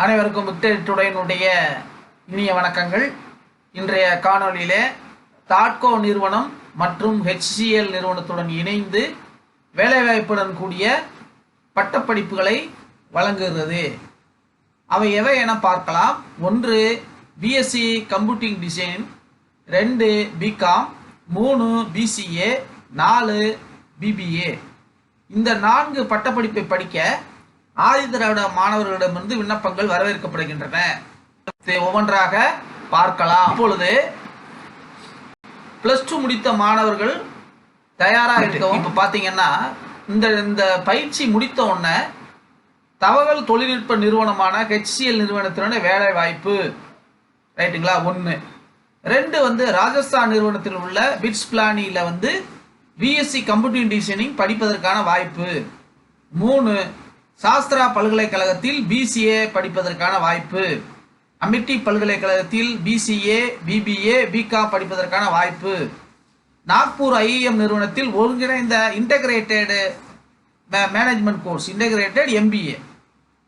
அனைவருக்கும் விக்டரிட்டுடையனுடைய இனிய வணக்கங்கள். இன்றைய காணொளியிலே தாட்கோ நிறுவனம் மற்றும் ஹெச்சிஎல் நிறுவனத்துடன் இணைந்து வேலைவாய்ப்புடன் கூடிய பட்டப்படிப்புகளை வழங்குகிறது. அவை எவை என பார்க்கலாம். ஒன்று பிஎஸ்சி கம்ப்யூட்டிங் டிசைன் ரெண்டு பிகாம் மூணு பிசிஏ நாலு பிபிஏ இந்த நான்கு பட்டப்படிப்பை படிக்க ஆதி திராவிட மாணவர்களிடமிருந்து விண்ணப்பங்கள் வரவேற்கப்படுகின்றன. ஒவ்வொன்றாக பார்க்கலாம். இப்பொழுது பிளஸ் டூ முடித்த மாணவர்கள் தயாராக இருக்கவும். இப்போ பார்த்தீங்கன்னா இந்த இந்த பயிற்சி முடித்த உடனே தகவல் தொழில்நுட்ப நிறுவனமான ஹெச்சிஎல் நிறுவனத்தினுடைய வேலை வாய்ப்பு. ரைட்டுங்களா ஒன்று ரெண்டு வந்து ராஜஸ்தான் நிறுவனத்தில் உள்ள பிட்ஸ் பிளானியில் வந்து பிஎஸ்சி கம்ப்யூட்டிங் டிசைனிங் படிப்பதற்கான வாய்ப்பு. மூணு சாஸ்திரா பல்கலைக்கழகத்தில் பிசிஏ படிப்பதற்கான வாய்ப்பு. அமிட்டி பல்கலைக்கழகத்தில் பிசிஏ பிபிஏ பிகாம் படிப்பதற்கான வாய்ப்பு. நாக்பூர் ஐஏஎம் நிறுவனத்தில் ஒருங்கிணைந்த integrated management course integrated MBA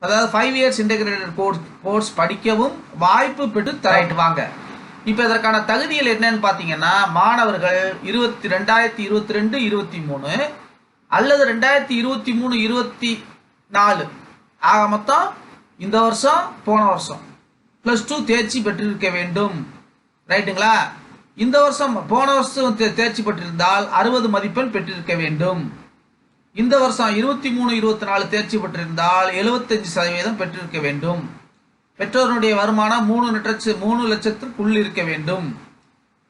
அதாவது five years integrated course course படிக்கவும் வாய்ப்பு பெற்று தரைட்டு வாங்க. இப்போ இதற்கான தகுதிகள் என்னன்னு பார்த்தீங்கன்னா மாணவர்கள் இருபத்தி ரெண்டாயிரத்தி இருபத்தி ரெண்டு இருபத்தி மூணு அல்லது ரெண்டாயிரத்தி இருபத்தி மூணு இருபத்தி நாலு. ஆக மொத்தம் இந்த வருஷம் போன வருஷம். ப்ளஸ் டூ தேர்ச்சி பெற்றிருக்க வேண்டும். ரைட்டுங்களா இந்த வருஷம் போன வருஷம் தே- தேர்ச்சி பெற்றிருந்தால் அறுபது மதிப்பெண் பெற்றிருக்க வேண்டும். இந்த வருஷம் இருபத்தி மூணு இருபத்தி நாலு தேர்ச்சி பெற்றிருந்தால் எழுபத்தஞ்சு சதவீதம் பெற்றிருக்க வேண்டும். பெற்றோருடைய வருமானம் மூணு லட்சத்து மூணு லட்சத்திற்குள் இருக்க வேண்டும்.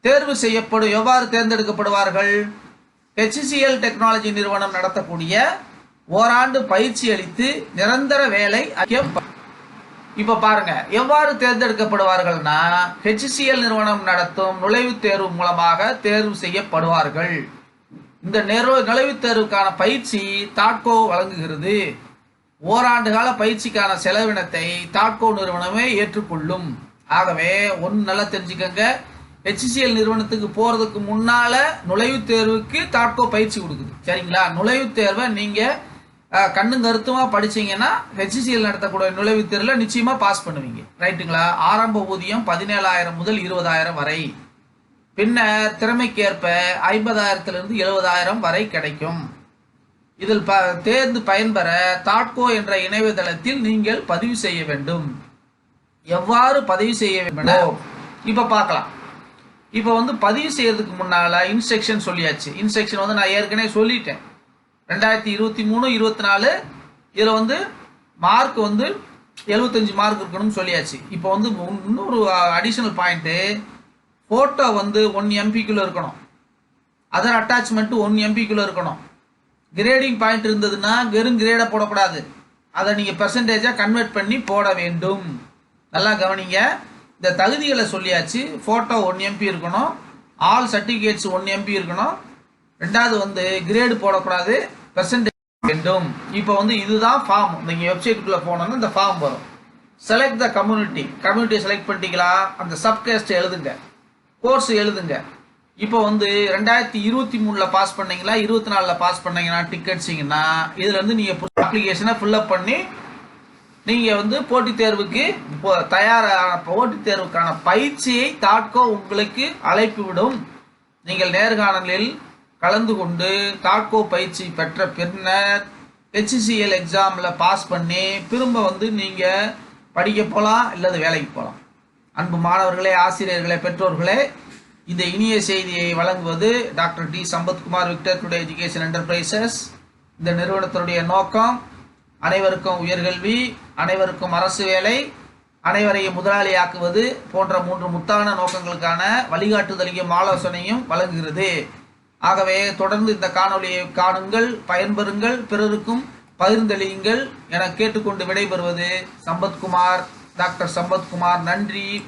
தேர்வு செய்யப்படும் எவ்வாறு தேர்ந்தெடுக்கப்படுவார்கள்? ஹெச்சிசிஎல் டெக்னாலஜி நிறுவனம் நடத்தக்கூடிய ஓராண்டு பயிற்சி அளித்து நிரந்தர வேலை ஐக்கியம் இப்ப பாருங்க எவ்வாறு தேர்ந்தெடுக்கப்படுவார்கள்னா ஹெச்சிசிஎல் நிறுவனம் நடத்தும் நுழைவுத் தேர்வு மூலமாக தேர்வு செய்யப்படுவார்கள். இந்த நெரு நுழைவுத் தேர்வுக்கான பயிற்சி தாட்கோ வழங்குகிறது. ஓராண்டு கால பயிற்சிக்கான செலவினத்தை தாட்கோ நிறுவனமே ஏற்றுக்கொள்ளும். ஆகவே ஒன்று நல்லா தெரிஞ்சுக்கங்க. ஹெச்சிசிஎல் நிறுவனத்துக்கு போறதுக்கு முன்னால நுழைவுத் தேர்வுக்கு தாட்கோ பயிற்சி கொடுக்குது. சரிங்களா? நுழைவுத் தேர்வை நீங்கள் கண்ணு கருத்துமா படிச்சீங்கன்னா ஹெச்சிசிஎல் நடத்தக்கூடிய நுழைவுத் தேர்வில் நிச்சயமா பாஸ் பண்ணுவீங்க. ரைட்டுங்களா ஆரம்ப ஊதியம் பதினேழாயிரம் முதல் இருபதாயிரம் வரை. பின்னர் திறமைக்கேற்ப ஐம்பதாயிரத்திலிருந்து எழுபதாயிரம் வரை கிடைக்கும். இதில் ப தேர்ந்து பயன்பெற தாட்கோ என்ற இணையதளத்தில் நீங்கள் பதிவு செய்ய வேண்டும். எவ்வாறு பதிவு செய்ய வேண்டும்? இப்போ பார்க்கலாம். இப்போ வந்து பதிவு செய்யறதுக்கு முன்னால் இன்ஸ்ட்ரக்ஷன் சொல்லியாச்சு. இன்ஸ்ட்ரக்ஷன் வந்து நான் ஏற்கனவே சொல்லிட்டேன். ரெண்டாயிரத்தி இருபத்தி மூணு இருபத்தி நாலு இதில் வந்து மார்க் வந்து எழுபத்தஞ்சு மார்க் இருக்கணும்னு சொல்லியாச்சு. இப்போ வந்து இன்னொரு அடிஷனல் பாயிண்ட்டு ஃபோட்டோ வந்து ஒன் எம்பிக்குள்ளே இருக்கணும். அதர் அட்டாச்மெண்ட்டு ஒன் எம்பிக்குள்ளே இருக்கணும். கிரேடிங் பாயிண்ட் இருந்ததுன்னா வெறும் கிரேடை போடக்கூடாது. அதை நீங்கள் பெர்சன்டேஜாக கன்வெர்ட் பண்ணி போட வேண்டும். நல்லா கவனிங்க. இந்த தகுதிகளை சொல்லியாச்சு. ஃபோட்டோ ஒன் எம்பி இருக்கணும். ஆல் சர்டிஃபிகேட்ஸ் ஒன் எம்பி இருக்கணும். ரெண்டாவது வந்து கிரேடு போடக்கூடாது பெர்சன்டேஜ் வேண்டும். இப்போ வந்து இதுதான் ஃபார்ம் நீங்கள் வெப்சைட்டுக்குள்ளே போனோன்னா இந்த ஃபார்ம் வரும். செலக்ட் த கம்யூனிட்டி கம்யூனிட்டியை செலக்ட் பண்ணிட்டீங்களா? அந்த சப்கேஸ்ட் எழுதுங்க. கோர்ஸ் எழுதுங்க. இப்போ வந்து ரெண்டாயிரத்தி இருபத்தி மூணில் பாஸ் பண்ணீங்களா? இருபத்தி நாலில் பாஸ் பண்ணீங்கன்னா டிக்கெட்ஸிங்கன்னா இதுல இருந்து நீங்கள் அப்ளிகேஷனை ஃபில்லப் பண்ணி நீங்கள் வந்து போட்டித் தேர்வுக்கு இப்போ தயாரான போட்டித் தேர்வுக்கான பயிற்சியை தாட்கோ உங்களுக்கு அழைப்பு விடும். நீங்கள் நேர்காணலில் கலந்து கொண்டு தாட்கோ பயிற்சி பெற்ற பின்னர் ஹெச்சிசிஎல் எக்ஸாமில் பாஸ் பண்ணி திரும்ப வந்து நீங்கள் படிக்க போகலாம் இல்லது வேலைக்கு போகலாம் அன்பு மாணவர்களே ஆசிரியர்களே பெற்றோர்களே இந்த இனிய செய்தியை வழங்குவது doctor D Sampathkumar Victor today education enterprises. இந்த நிறுவனத்தினுடைய நோக்கம் அனைவருக்கும் உயர்கல்வி அனைவருக்கும் அரசு வேலை அனைவரையும் முதலாளியாக்குவது போன்ற மூன்று முத்தான நோக்கங்களுக்கான வழிகாட்டுதலையும் ஆலோசனையும் வழங்குகிறது. ஆகவே தொடர்ந்து இந்த காணொளியை காணுங்கள் பயன்பெறுங்கள் பிறருக்கும் பகிர்ந்தளியுங்கள் என கேட்டுக்கொண்டு விடைபெறுவது சம்பத்குமார். டாக்டர் சம்பத்குமார் நன்றி